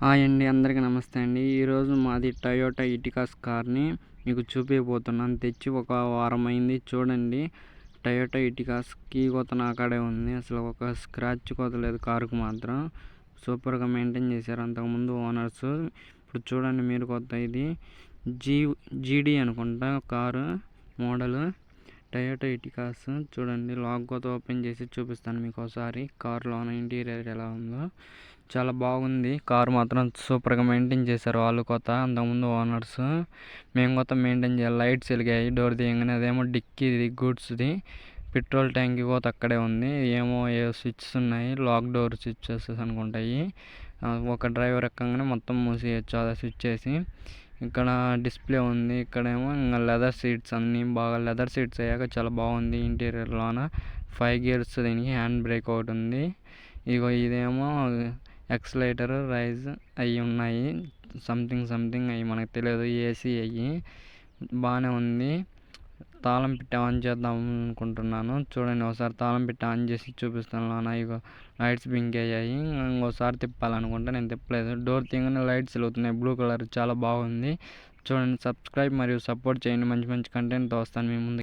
Hi అండి అందరికీ నమస్తే అండి. ఈరోజు మాది టయోటా ఇటికాస్ కార్ని మీకు చూపించబోతున్నాను తెచ్చి ఒక వారం అయింది చూడండి. టయోటా ఇటికాస్ కీ కొత్త నాకాడే ఉంది. అసలు ఒక స్క్రాచ్ కొత్తలేదు కారుకు మాత్రం. సూపర్గా మెయింటైన్ చేశారు అంతకుముందు ఓనర్స్ ఇప్పుడు చూడండి మీరు కొత్త ఇది. జీ జీడీ అనుకుంటా కారు మోడల్ టయోటా ఇటికాస్ చూడండి. లాక్ కొత్త ఓపెన్ చేసి చూపిస్తాను మీకు ఒకసారి కార్లోన ఇంటీరియర్ ఎలా ఉందో. చాలా బాగుంది. కార్ మాత్రం సూపర్గా మెయింటైన్ చేశారు వాళ్ళు కొత్త. అంతకుముందు ఓనర్స్ మేము కొత్త మెయింటైన్ చేయాలి. లైట్స్ వెలిగాయి. డోర్ తీయగానే అదేమో డిక్కీది గూడ్స్ది. పెట్రోల్ ట్యాంక్ కూడా అక్కడే ఉంది. ఏమో ఏ స్విచ్స్ ఉన్నాయి. లాక్ డోర్ స్విచ్చెస్ అనుకుంటాయి. ఒక డ్రైవర్ ఎక్కగానే మొత్తం మూసేయచ్చు. అదే స్విచ్ చేసి. ఇక్కడ డిస్ప్లే ఉంది. ఇక్కడేమో ఇంకా లెదర్ సీట్స్ అన్నీ బాగా లెదర్ సీట్స్ అయ్యాక చాలా బాగుంది ఇంటీరియర్లోన ఫైవ్ గేర్స్ దీనికి హ్యాండ్ బ్రేక్ ఒకటి ఉంది. ఇగో ఇదేమో ఎక్సలేటర్ రైజ్ అవి ఉన్నాయి. సంథింగ్ సంథింగ్ అవి మనకు తెలియదు. ఏసీ అవి బాగానే ఉంది. తాళం పెట్టి ఆన్ చేద్దాం అనుకుంటున్నాను. చూడండి ఒకసారి తాళం పెట్టి ఆన్ చేసి చూపిస్తాను నాన్న. ఇగో లైట్స్ బింక్ అయ్యాయి ఇంకోసారి తిప్పాలనుకుంటే నేను తిప్పలేదు. డోర్ తీయగానే లైట్స్ వెలుగుతున్నాయి. బ్లూ కలర్ చాలా బాగుంది. చూడండి సబ్స్క్రైబ్ మరియు సపోర్ట్ చేయండి. మంచి మంచి కంటెంట్తో వస్తాను మీ ముందు